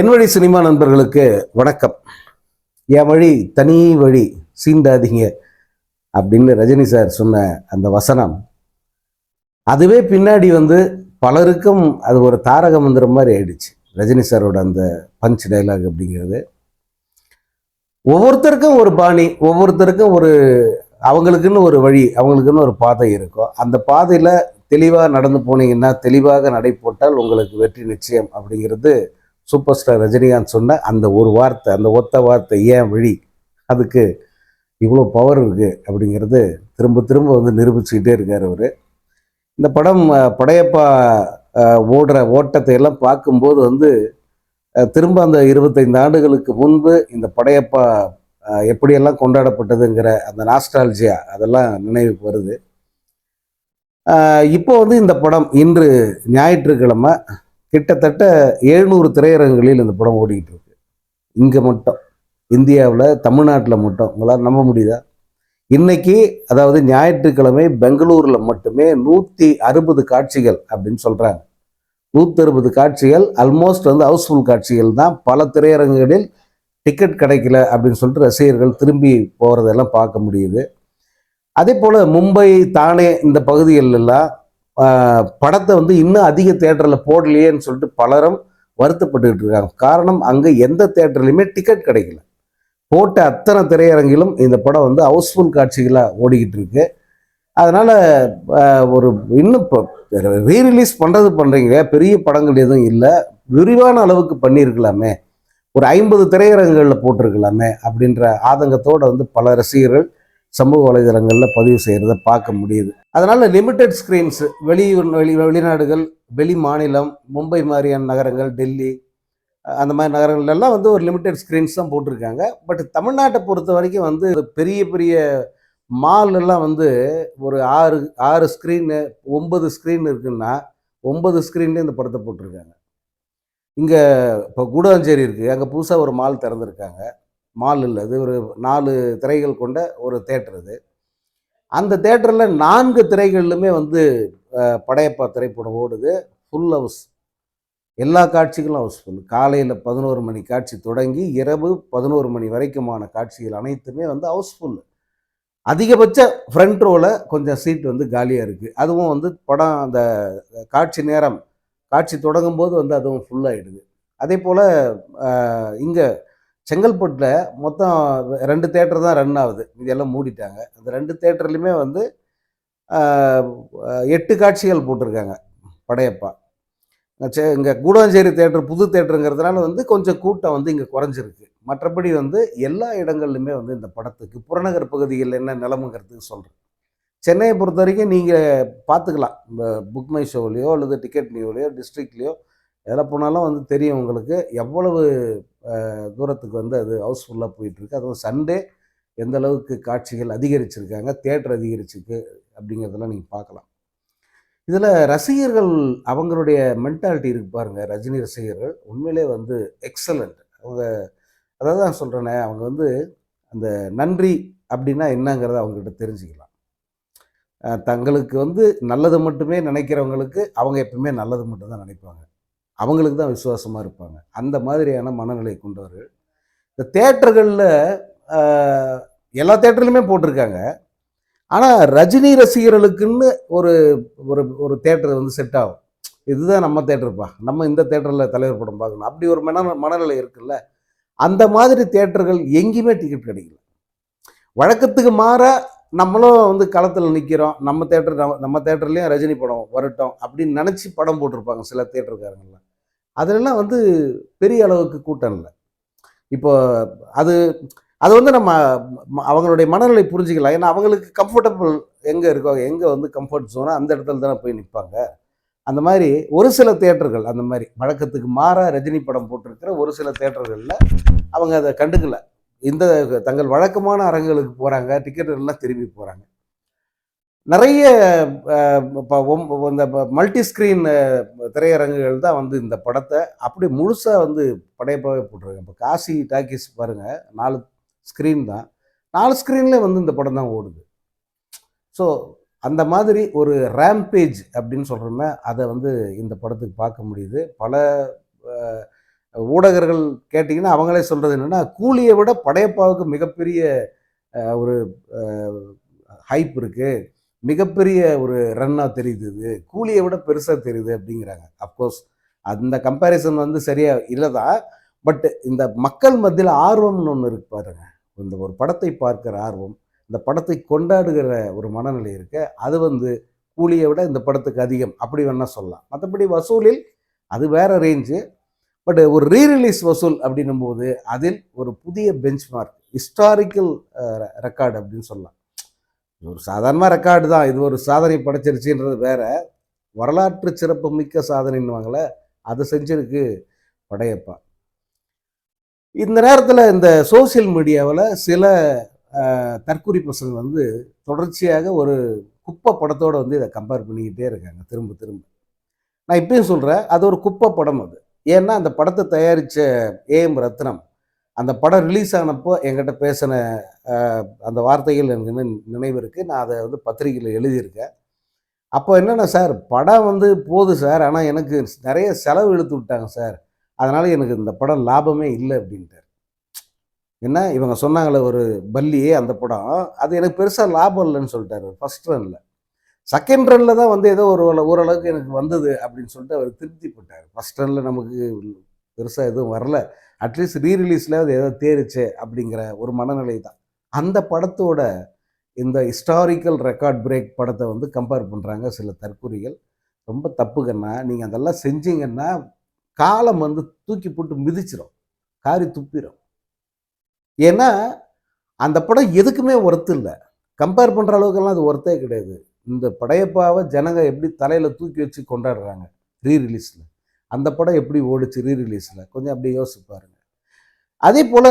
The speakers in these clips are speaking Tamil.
என் வழி சினிமா நண்பர்களுக்கு வணக்கம். என் வழி தனி வழி சீண்டாதீங்க அப்படின்னு ரஜினி சார் சொன்ன அந்த வசனம். அதுவே பின்னாடி வந்து பலருக்கும் அது ஒரு தாரக மந்திரம் மாதிரி ஆயிடுச்சு. ரஜினி சாரோட அந்த பஞ்ச் டைலாக் அப்படிங்கிறது. ஒவ்வொருத்தருக்கும் ஒரு பாணி ஒவ்வொருத்தருக்கும் ஒரு அவங்களுக்குன்னு ஒரு வழி அவங்களுக்குன்னு ஒரு பாதை இருக்கும். அந்த பாதையில் தெளிவாக நடந்து போனீங்கன்னா தெளிவாக நடை போட்டால் உங்களுக்கு வெற்றி நிச்சயம் அப்படிங்கிறது சூப்பர் ஸ்டார் ரஜினிகாந்த் சொன்ன அந்த ஒரு வார்த்தை அந்த ஒத்த வார்த்தை ஏன் வழி? அதுக்கு இவ்வளோ பவர் இருக்குது அப்படிங்கிறது திரும்ப திரும்ப வந்து நிரூபிச்சுக்கிட்டே இருக்கார் அவர். இந்த படம் படையப்பா ஓடுற ஓட்டத்தை எல்லாம் பார்க்கும்போது வந்து திரும்ப அந்த இருபத்தைந்து ஆண்டுகளுக்கு முன்பு இந்த படையப்பா எப்படியெல்லாம் கொண்டாடப்பட்டதுங்கிற அந்த நாஸ்டாலஜியா அதெல்லாம் நினைவுக்கு வருது. இப்போ வந்து இந்த படம் இன்று ஞாயிற்றுக்கிழமை கிட்டத்தட்ட எழுநூறு திரையரங்குகளில் இந்த படம் ஓடிக்கிட்டு இருக்கு. இங்கே மட்டும். இந்தியாவில் தமிழ்நாட்டில் மட்டும். உங்களால் நம்ப முடியுதா? இன்னைக்கு அதாவது ஞாயிற்றுக்கிழமை பெங்களூரில் மட்டுமே நூற்றி அறுபது காட்சிகள் அப்படின்னு சொல்கிறாங்க நூற்றறுபது காட்சிகள் ஆல்மோஸ்ட் வந்து ஹவுஸ்ஃபுல் காட்சிகள் தான். பல திரையரங்குகளில் டிக்கெட் கிடைக்கல அப்படின்னு சொல்லிட்டு ரசிகர்கள் திரும்பி போகிறதெல்லாம் பார்க்க முடியுது. அதே போல் மும்பை தானே இந்த பகுதிகளெல்லாம் படத்தை வந்து இன்னும் அதிக தேட்டரில் போடலையேன்னு சொல்லிட்டு பலரும் வருத்தப்பட்டுக்கிட்டு இருக்காங்க. காரணம் அங்கே எந்த தேட்டர்லையுமே டிக்கெட் கிடைக்கல. போட்ட அத்தனை திரையரங்கிலும் இந்த படம் வந்து ஹவுஸ்ஃபுல் காட்சிகளாக ஓடிக்கிட்டு இருக்கு. அதனால் ஒரு இன்னும் இப்போ ரீரிலீஸ் பண்ணுறது பண்ணுறீங்க பெரிய படங்கள் எதுவும் இல்லை. விரிவான அளவுக்கு பண்ணியிருக்கலாமே. ஒரு ஐம்பது திரையரங்குகளில் போட்டிருக்கலாமே அப்படின்ற ஆதங்கத்தோடு வந்து பல ரசிகர்கள் சமூக வலைதளங்களில் பதிவு செய்கிறத பார்க்க முடியுது. அதனால் லிமிட்டெட் ஸ்க்ரீன்ஸ் வெளியூர் வெளி வெளிநாடுகள் வெளி மாநிலம் மும்பை மாதிரியான நகரங்கள் டெல்லி அந்த மாதிரி நகரங்கள்லாம் வந்து ஒரு லிமிட்டெட் ஸ்க்ரீன்ஸ் தான் போட்டிருக்காங்க. பட் தமிழ்நாட்டை பொறுத்த வரைக்கும் வந்து பெரிய பெரிய மால்லாம் வந்து ஒரு ஆறு ஆறு ஸ்க்ரீனு ஒன்பது ஸ்க்ரீன் இருக்குன்னா ஒன்பது ஸ்க்ரீன்லேயே இந்த படத்தை போட்டிருக்காங்க. இங்கே இப்போ கூடாஞ்சேரி இருக்குது அங்கே புதுசாக ஒரு மால் திறந்துருக்காங்க. மால் இல்லை. அது ஒரு நாலு திரைகள் கொண்ட ஒரு தேட்டர் இது. அந்த தேட்டரில் நான்கு திரைகளிலுமே வந்து படையப்பா திரைப்படம் ஓடுது. ஃபுல் ஹவுஸ் எல்லா காட்சிகளும் ஹவுஸ்ஃபுல் காலையில் பதினோரு மணி காட்சி தொடங்கி இரவு பதினோரு மணி வரைக்குமான காட்சிகள் அனைத்துமே வந்து ஹவுஸ்ஃபுல் அதிகபட்ச ஃப்ரண்ட் ரோவில் கொஞ்சம் சீட் வந்து காலியாக இருக்குது அதுவும் வந்து படம் அந்த காட்சி நேரம் காட்சி தொடங்கும் போது வந்து அதுவும் ஃபுல்லாகிடுது அதே போல் இங்கே செங்கல்பட்டில் மொத்தம் ரெண்டு தேட்டர் தான் ரன் ஆகுது. இதெல்லாம் மூடிட்டாங்க. அந்த ரெண்டு தேட்டர்லையுமே வந்து எட்டு காட்சிகள் போட்டிருக்காங்க படையப்பா. இங்கே கூடாஞ்சேரி தேட்டர் புது தேட்டருங்கிறதுனால வந்து கொஞ்சம் கூட்டம் வந்து இங்கே குறைஞ்சிருக்கு. மற்றபடி வந்து எல்லா இடங்கள்லையுமே வந்து இந்த படத்துக்கு புறநகர் பகுதியில் என்ன நிலமுங்கிறதுக்கு சொல்கிறேன் சென்னையை பொறுத்த வரைக்கும் நீங்கள் பார்த்துக்கலாம். இந்த புக் மை ஷோலையோ அல்லது டிக்கெட் நியூலையோ டிஸ்ட்ரிக்ட்லேயோ எதில் போனாலும் வந்து தெரியும் உங்களுக்கு. எவ்வளவு தூரத்துக்கு வந்து அது ஹவுஸ்ஃபுல்லாக போயிட்டுருக்கு. அதுவும் சண்டே எந்த அளவுக்கு காட்சிகள் அதிகரிச்சிருக்காங்க தேட்டர் அதிகரிச்சிருக்கு அப்படிங்கிறதெல்லாம் நீங்கள் பார்க்கலாம். இதில் ரசிகர்கள் அவங்களுடைய மென்டாலிட்டி இருக்கு பாருங்க ரஜினி ரசிகர்கள். உண்மையிலே வந்து எக்ஸலண்ட் அவங்க அதாவது நான் சொல்கிறேனே அவங்க வந்து அந்த நன்றி அப்படின்னா என்னங்கிறத அவங்ககிட்ட தெரிஞ்சுக்கலாம். தங்களுக்கு வந்து நல்லது மட்டுமே நினைக்கிறவங்களுக்கு அவங்க எப்பவுமே நல்லது மட்டும்தான் நினைப்பாங்க. அவங்களுக்கு தான் விசுவாசமாக இருப்பாங்க. அந்த மாதிரியான மனநிலை கொண்டவர்கள். இந்த தேட்டர்களில் எல்லா தேட்டர்லையுமே போட்டிருக்காங்க. ஆனால் ரஜினி ரசிகர்களுக்குன்னு ஒரு ஒரு ஒரு தேட்டர் வந்து செட் ஆகும். இதுதான் நம்ம தேட்டருப்பா. நம்ம இந்த தேட்டரில் தலைவர் படம் பார்க்கணும். அப்படி ஒரு மன மனநிலை இருக்குல்ல. அந்த மாதிரி தேட்டர்கள் எங்கேயுமே டிக்கெட் கிடைக்கல. வழக்கத்துக்கு மாற நம்மளும் வந்து களத்தில் நிற்கிறோம் நம்ம தேட்டர் நம்ம நம்ம தேட்டர்லேயும் ரஜினி படம் வரட்டும் அப்படின்னு நினச்சி படம் போட்டிருப்பாங்க சில தேட்டருக்காரங்களாம் அதிலெல்லாம் வந்து பெரிய அளவுக்கு கூட்டம் இல்லை. இப்போ அது அது வந்து நம்ம அவங்களுடைய மனநிலை புரிஞ்சுக்கலாம் ஏன்னா அவங்களுக்கு கம்ஃபர்டபுள் எங்கே இருக்கோ எங்கே வந்து கம்ஃபர்ட் ஜோனோ அந்த இடத்துல தானே போய் நிற்பாங்க அந்த மாதிரி ஒரு சில தேட்டர்கள் அந்த மாதிரி வழக்கத்துக்கு மாறாக ரஜினி படம் போட்டிருக்கிற ஒரு சில தேட்டர்களில் அவங்க அதை கண்டுக்கலை. இந்த தங்கள் வழக்கமான அரங்குகளுக்கு போகிறாங்க டிக்கெட் எல்லாம் திரும்பி போகிறாங்க நிறைய இந்த மல்டி ஸ்க்ரீன் திரையரங்குகள் தான் வந்து இந்த படத்தை அப்படி முழுசாக வந்து படையப்பாகவே போட்டிருக்காங்க. இப்போ காசி டாக்கீஸ் பாருங்கள் நாலு ஸ்க்ரீன் தான். நாலு ஸ்க்ரீன்லேயே வந்து இந்த படம் தான் ஓடுது. ஸோ அந்த மாதிரி ஒரு ரேம்பேஜ் அப்படின்னு சொல்கிறோமே அதை வந்து இந்த படத்துக்கு பார்க்க முடியுது. பல ஊடகர்கள் கேட்டிங்கன்னா அவங்களே சொல்கிறது என்னென்னா கூலியை விட படையப்பாவுக்கு மிகப்பெரிய ஒரு ஹைப் இருக்குது மிகப்பெரிய ஒரு ரன்னாக தெரியுது இது. கூலியை விட பெருசாக தெரியுது அப்படிங்கிறாங்க. அஃப்கோர்ஸ் அந்த கம்பேரிசன் வந்து சரியாக இல்லை தான் பட் இந்த மக்கள் மத்தியில் ஆர்வம்னு ஒன்று இருக்கு பாருங்க. இந்த ஒரு படத்தை பார்க்குற ஆர்வம் இந்த படத்தை கொண்டாடுகிற ஒரு மனநிலை இருக்கு. அது வந்து கூலியை விட இந்த படத்துக்கு அதிகம். அப்படி வேணால் சொல்லலாம். மற்றபடி வசூலில் அது வேற ரேஞ்சு பட் ஒரு ரீரிலீஸ் வசூல் அப்படின்னும் போது அதில் ஒரு புதிய பெஞ்ச் மார்க் ஹிஸ்டாரிக்கல் ரெக்கார்டு அப்படின்னு சொல்லலாம். இது ஒரு சாதாரண ரெக்கார்டு தான். இது ஒரு சாதனை படைச்சிருச்சுன்றது வேற. வரலாற்று சிறப்பு மிக்க சாதனைன்னுவாங்களே அதை செஞ்சிருக்கு படையப்பா. இந்த நேரத்தில் இந்த சோஷியல் மீடியாவில் சில தற்குறி பசங்க வந்து தொடர்ச்சியாக ஒரு குப்பை படத்தோடு வந்து இதை கம்பேர் பண்ணிக்கிட்டே இருக்காங்க திரும்ப திரும்ப. நான் இப்பயும் சொல்கிறேன் அது ஒரு குப்பை படம் அது. ஏன்னா அந்த படத்தை தயாரித்த ஏஎம் ரத்னம் அந்த படம் ரிலீஸ் ஆனப்போ என்கிட்ட பேசின அந்த வார்த்தைகள் எனக்கு நினைவு இருக்குது நான் அதை வந்து பத்திரிகையில் எழுதியிருக்கேன். அப்போ என்னென்ன சார் படம் வந்து போகுது சார். ஆனால் எனக்கு நிறைய செலவு இழுத்து விட்டாங்க சார். அதனால் எனக்கு இந்த படம் லாபமே இல்லை அப்படின்ட்டார். என்ன? இவங்க சொன்னாங்களே ஒரு பல்லி அந்த படம். அது எனக்கு பெருசாக லாபம் இல்லைன்னு சொல்லிட்டாரு. ஃபர்ஸ்ட் ரனில் செகண்ட் ரனில் தான் வந்து ஏதோ ஒரு ஓரளவுக்கு எனக்கு வந்தது அப்படின்னு சொல்லிட்டு அவர் திருப்தி பட்டார் ஃபர்ஸ்ட் ரனில் நமக்கு பெருசாக எதுவும் வரல. அட்லீஸ்ட் ரீரிலீஸில் அது ஏதோ தேரிச்சு அப்படிங்கிற ஒரு மனநிலை தான். அந்த படத்தோட இந்த ஹிஸ்டாரிக்கல் ரெக்கார்ட் பிரேக் படத்தை வந்து கம்பேர் பண்ணுறாங்க சில தற்குறிகள். ரொம்ப தப்புகண்ணா நீங்கள் அதெல்லாம் செஞ்சீங்கன்னா காலம் வந்து தூக்கி போட்டு மிதிச்சிடும் காரி துப்பிடும் ஏன்னா அந்த படம் எதுக்குமே ஒர்த்து இல்லை. கம்பேர் பண்ணுற அளவுக்கெல்லாம் அது ஒர்த்தே கிடையாது. இந்த படையப்பாவை ஜனங்க எப்படி தலையில் தூக்கி வச்சு கொண்டாடுறாங்க ரீ ரிலீஸில் அந்த படம் எப்படி ஓடுச்சு ரீ ரிலீஸில் கொஞ்சம் அப்படியே யோசிச்சு பாருங்கள் அதே போல்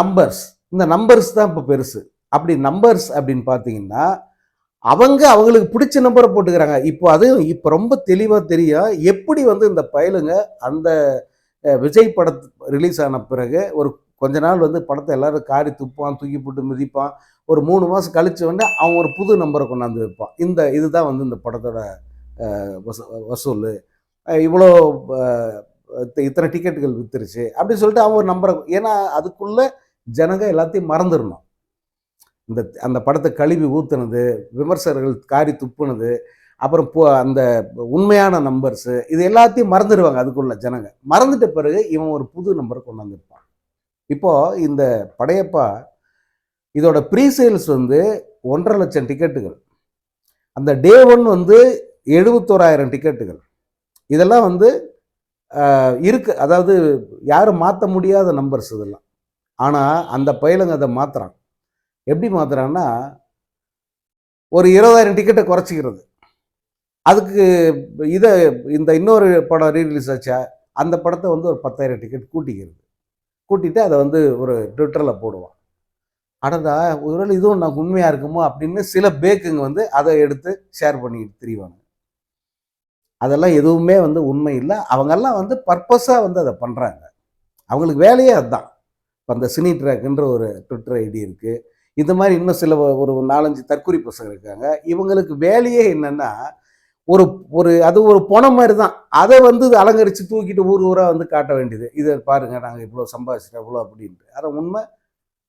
நம்பர்ஸ் இந்த நம்பர்ஸ் தான் இப்போ பெருசு. அப்படி நம்பர்ஸ் அப்படின்னு பார்த்தீங்கன்னா அவங்க அவங்களுக்கு பிடிச்ச நம்பரை போட்டுக்கிறாங்க. இப்போ அதுவும் இப்போ ரொம்ப தெளிவாக தெரியும் எப்படி வந்து இந்த பயலுங்க அந்த விஜய் படத்து ரிலீஸ் ஆன பிறகு ஒரு கொஞ்ச நாள் வந்து படத்தை எல்லாரும் காரி துப்பான் தூக்கி போட்டு மிதிப்பான். ஒரு மூணு மாதம் கழிச்ச வந்து அவன் ஒரு புது நம்பரை கொண்டாந்து வைப்பான். இந்த இதுதான் வந்து இந்த படத்தோட வசூ- வசூல். இவ்வளோ இத்த- இத்தனை டிக்கெட்டுகள் வித்துருச்சு அப்படின்னு சொல்லிட்டு அவன் ஒரு நம்பரை ஏன்னா அதுக்குள்ளே ஜனங்க எல்லாத்தையும் மறந்துடணும். இந்த அந்த படத்தை கழுவி ஊத்துனது விமர்சகர்கள் காரி துப்புனது அப்புறம் போ அந்த உண்மையான நம்பர்ஸு இது எல்லாத்தையும் மறந்துடுவாங்க அதுக்குள்ள ஜனங்க. மறந்துட்ட பிறகு இவன் ஒரு புது நம்பரை கொண்டாந்துருப்பான் இப்போது இந்த படையப்பா இதோட ப்ரீ சேல்ஸ் வந்து ஒன்றரை லட்சம் டிக்கெட்டுகள் அந்த டே ஒன் வந்து எழுபத்தோராயிரம் டிக்கெட்டுகள் இதெல்லாம் வந்து இருக்கு. அதாவது யாரும் மாற்ற முடியாத நம்பர்ஸ் இதெல்லாம். ஆனால் அந்த பயலுங்க அதை மாற்றுறான் எப்படி மாற்றுறான்னா ஒரு இருபதாயிரம் டிக்கெட்டை குறைச்சிக்கிறது. அதுக்கு இதை இந்த இன்னொரு படம் ரீரிலீஸ் ஆச்சா? அந்த படத்தை வந்து ஒரு பத்தாயிரம் டிக்கெட் கூட்டிக்கிறது. கூட்டிட்டு அதை வந்து ஒரு ட்விட்டரில் போடுவான். அடடா ஒருவேளை இதுவும் நான் உண்மையாக இருக்குமோ அப்படின்னு சில பேக்குங்க வந்து அதை எடுத்து ஷேர் பண்ணிட்டு திரிவாங்க அதெல்லாம் எதுவுமே வந்து உண்மை இல்லை. அவங்கெல்லாம் வந்து பர்பஸாக வந்து அதை பண்ணுறாங்க அவங்களுக்கு வேலையே அதுதான் இப்போ அந்த சினி ட்ராக்ன்ற ஒரு ட்விட்டர் ஐடி இருக்குது இந்த மாதிரி இன்னும் சில ஒரு நாலஞ்சு தற்குறி பசங்க இருக்காங்க. இவங்களுக்கு வேலையே என்னென்னா ஒரு ஒரு அது ஒரு பணம் மாதிரி தான் அதை வந்து அலங்கரித்து தூக்கிட்டு ஊர் ஊராக வந்து காட்ட வேண்டியது. இதை பாருங்கள் நாங்கள் இவ்வளோ சம்பாதிச்சிட்டோம் இவ்வளோ அப்படின்ட்டு. ஆனால் உண்மை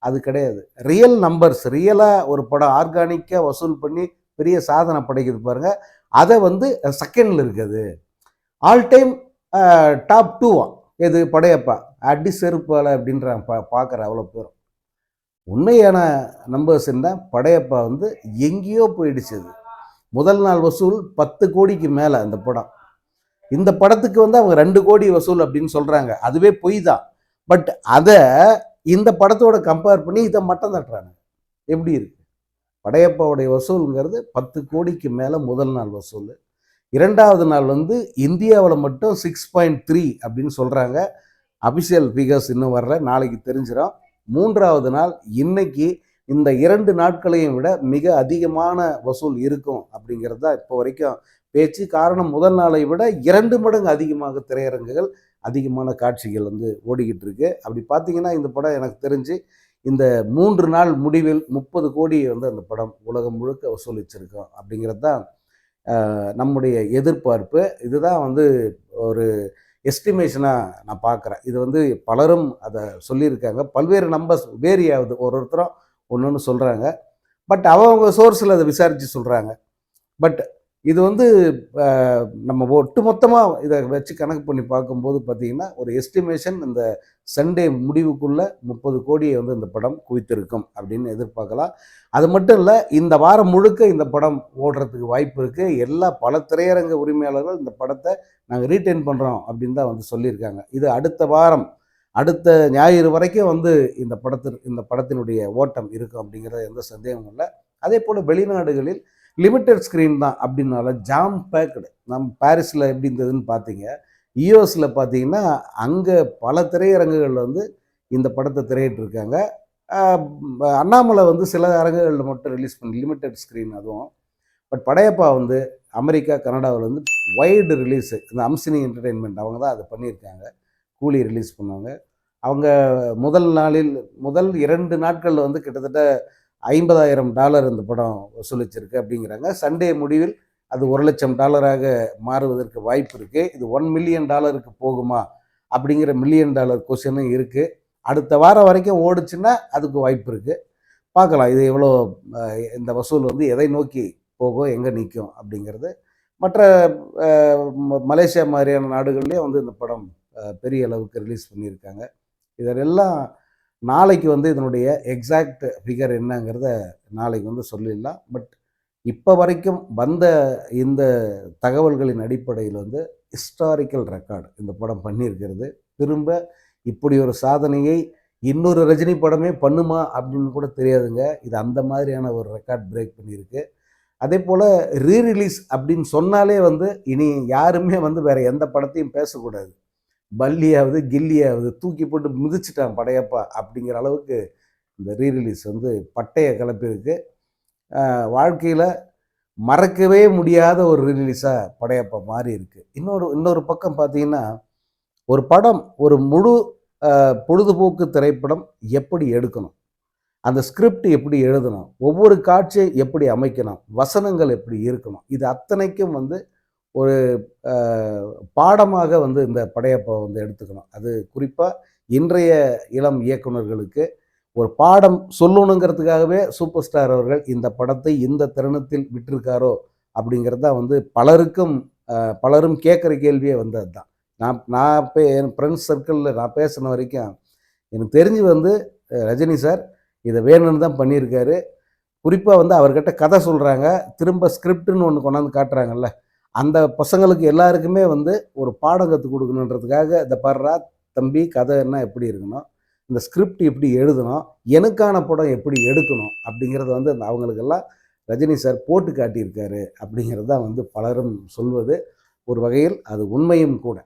அது கிடையாது. ரியல் நம்பர்ஸ் ரியலாக ஒரு படம் ஆர்கானிக்காக வசூல் பண்ணி பெரிய சாதனை படைக்குது பாருங்க. அதை வந்து செகண்டில் இருக்குது. ஆல் டைம் டாப் டூவா எது? படையப்பா. அடி செருப்பால் அப்படின்ற பா பார்க்குற அவ்வளோ பேரும். உண்மையான நம்பர்ஸ் என்ன படையப்பா வந்து எங்கேயோ போயிடுச்சு அது. முதல் நாள் வசூல் பத்து கோடிக்கு மேலே அந்த படம். இந்த படத்துக்கு வந்து அவங்க ரெண்டு கோடி வசூல் அப்படின்னு சொல்கிறாங்க அதுவே பொய் தான். பட் அதை இந்த படத்தோட கம்பேர் பண்ணி இதை மட்டம் தட்டுறாங்க. எப்படி இருக்கு? படையப்பாவுடைய வசூலுங்கிறது பத்து கோடிக்கு மேலே முதல் நாள் வசூல். இரண்டாவது நாள் வந்து இந்தியாவில் மட்டும் சிக்ஸ் பாயிண்ட் த்ரீ அப்படின்னு சொல்கிறாங்க அபிஷியல் ஃபிகர்ஸ் இன்னும் வரல. நாளைக்கு தெரிஞ்சிடும் மூன்றாவது நாள் இன்னைக்கு இந்த இரண்டு நாட்களையும் விட மிக அதிகமான வசூல் இருக்கும் அப்படிங்கிறது தான் இப்போ வரைக்கும் பேச்சு. காரணம் முதல் நாளை விட இரண்டு மடங்கு அதிகமாக திரையரங்குகள் அதிகமான காட்சிகள் வந்து ஓடிக்கிட்டு இருக்கு. அப்படி பார்த்தீங்கன்னா இந்த படம் எனக்கு தெரிஞ்சு இந்த மூன்று நாள் முடிவில் முப்பது கோடி வந்து அந்த படம் உலகம் முழுக்க வசூலிச்சிருக்கோம் அப்படிங்கிறது தான் நம்முடைய எதிர்பார்ப்பு. இதுதான் வந்து ஒரு எஸ்டிமேஷனாக நான் பார்க்குறேன். இது வந்து பலரும் அதை சொல்லியிருக்காங்க. பல்வேறு நம்பர்ஸ் வேரி ஆகுது ஒரு ஒருத்தரும் ஒன்று ஒன்று சொல்கிறாங்க பட் அவங்க சோர்ஸில் அதை விசாரித்து சொல்கிறாங்க பட் இது வந்து நம்ம ஒட்டுமொத்தமாக இதை வச்சு கணக்கு பண்ணி பார்க்கும்போது பார்த்தீங்கன்னா ஒரு எஸ்டிமேஷன் இந்த சண்டே முடிவுக்குள்ளே முப்பது கோடியை வந்து இந்த படம் குவித்திருக்கும் அப்படின்னு எதிர்பார்க்கலாம். அது மட்டும் இல்லை இந்த வாரம் முழுக்க இந்த படம் ஓடுறதுக்கு வாய்ப்பு இருக்குது எல்லா பல திரையரங்க உரிமையாளர்கள் இந்த படத்தை நாங்கள் ரீட்டைன் பண்ணுறோம் அப்படின்னு தான் வந்து சொல்லியிருக்காங்க. இது அடுத்த வாரம் அடுத்த ஞாயிறு வரைக்கும் வந்து இந்த படத்தின் இந்த படத்தினுடைய ஓட்டம் இருக்கும் அப்படிங்கிறது எந்த சந்தேகமும் இல்லை. அதே போல் வெளிநாடுகளில் லிமிட்டட் ஸ்க்ரீன் தான் அப்படின்னால ஜாம் பேக்கடு நம் பாரிஸில் எப்படி இருந்ததுன்னு பார்த்தீங்க. யூஎஸில் பார்த்தீங்கன்னா அங்கே பல திரையரங்குகளில் வந்து இந்த படத்தை திரையிட்டிருக்காங்க. அண்ணாமலை வந்து சில அரங்குகளில் மட்டும் ரிலீஸ் பண்ணி லிமிட்டட் ஸ்க்ரீன் அதுவும். பட் படையப்பா வந்து அமெரிக்கா கனடாவில் வந்து வைடு ரிலீஸு இந்த அம்சினி என்டர்டெயின்மெண்ட் அவங்க தான் அதை பண்ணியிருக்காங்க. கூலி ரிலீஸ் பண்ணுவாங்க. அவங்க முதல் நாளில் முதல் இரண்டு நாட்களில் வந்து கிட்டத்தட்ட ஐம்பதாயிரம் டாலர் இந்த படம் வசூலிச்சிருக்கு அப்படிங்கிறாங்க. சண்டே முடிவில் அது ஒரு லட்சம் டாலராக மாறுவதற்கு வாய்ப்பு இருக்குது இது ஒன் மில்லியன் டாலருக்கு போகுமா அப்படிங்கிற மில்லியன் டாலர் கொஷனும் இருக்குது அடுத்த வாரம் வரைக்கும் ஓடுச்சுன்னா அதுக்கு வாய்ப்பு இருக்குது பார்க்கலாம் இது எவ்வளோ இந்த வசூல் வந்து எதை நோக்கி போகும் எங்கே நிற்கும் அப்படிங்கிறது. மற்ற மலேசியா மாதிரியான நாடுகள்லேயும் வந்து இந்த படம் பெரிய அளவுக்கு ரிலீஸ் பண்ணியிருக்காங்க. இதெல்லாம் நாளைக்கு வந்து இதனுடைய எக்ஸாக்ட் ஃபிகர் என்னங்கிறத நாளைக்கு வந்து சொல்லிடலாம். பட் இப்போ வரைக்கும் வந்த இந்த தகவல்களின் அடிப்படையில் வந்து ஹிஸ்டாரிக்கல் ரெக்கார்டு இந்த படம் பண்ணியிருக்கிறது. திரும்ப இப்படி ஒரு சாதனையை இன்னொரு ரஜினி படமே பண்ணுமா அப்படின்னு கூட தெரியாதுங்க. இது அந்த மாதிரியான ஒரு ரெக்கார்ட் பிரேக் பண்ணியிருக்கு. அதே போல் ரீரிலீஸ் அப்படின்னு சொன்னாலே வந்து இனி யாருமே வந்து வேற எந்த படத்தையும் பேசக்கூடாது. பல்லியாவது கில்லியாவது தூக்கி போட்டு மிதிச்சிட்டான் படையப்பா அப்படிங்கிற அளவுக்கு இந்த ரீ ரிலீஸ் வந்து பட்டையை கிளப்பியிருக்கு. வாழ்க்கையில் மறக்கவே முடியாத ஒரு ரீ ரிலீஸாக படையப்பா மாறி இருக்குது இன்னொரு இன்னொரு பக்கம் பார்த்தீங்கன்னா ஒரு படம் ஒரு முழு பொழுதுபோக்கு திரைப்படம் எப்படி எடுக்கணும்? அந்த ஸ்கிரிப்ட் எப்படி எழுதணும்? ஒவ்வொரு காட்சியை எப்படி அமைக்கணும்? வசனங்கள் எப்படி இருக்கணும்? இது அத்தனைக்கும் வந்து ஒரு பாடமாக வந்து இந்த படையப்பா வந்து எடுத்துக்கணும். அது குறிப்பாக இன்றைய இளம் இயக்குனர்களுக்கு ஒரு பாடம் சொல்லணுங்கிறதுக்காகவே சூப்பர் ஸ்டார் அவர்கள் இந்த படத்தை இந்த தருணத்தில் விட்டிருக்காரோ அப்படிங்கிறது தான் வந்து பலருக்கும் பலரும் கேட்குற கேள்வியே வந்து அதுதான். நான் நான் இப்போ என் ஃப்ரெண்ட்ஸ் சர்க்கிளில் நான் பேசின வரைக்கும் எனக்கு தெரிஞ்சு வந்து ரஜினி சார் இதை வேணும்னு தான் பண்ணியிருக்காரு. குறிப்பாக வந்து அவர்கிட்ட கதை சொல்கிறாங்க திரும்ப ஸ்கிரிப்டுன்னு ஒன்று கொண்டாந்து காட்டுறாங்கல்ல. அந்த பசங்களுக்கு எல்லாருக்குமே வந்து ஒரு பாடம் கற்றுக் கொடுக்கணுன்றதுக்காக இந்த பர்றா தம்பி கதை என்ன எப்படி இருக்கணும் இந்த ஸ்கிரிப்ட் எப்படி எழுதணும் எனக்கான படம் எப்படி எடுக்கணும்? அப்படிங்கிறத வந்து அந்த அவங்களுக்கெல்லாம் ரஜினி சார் போட்டு காட்டியிருக்காரு அப்படிங்கிறது தான் வந்து பலரும் சொல்வது ஒரு வகையில் அது உண்மையும் கூட.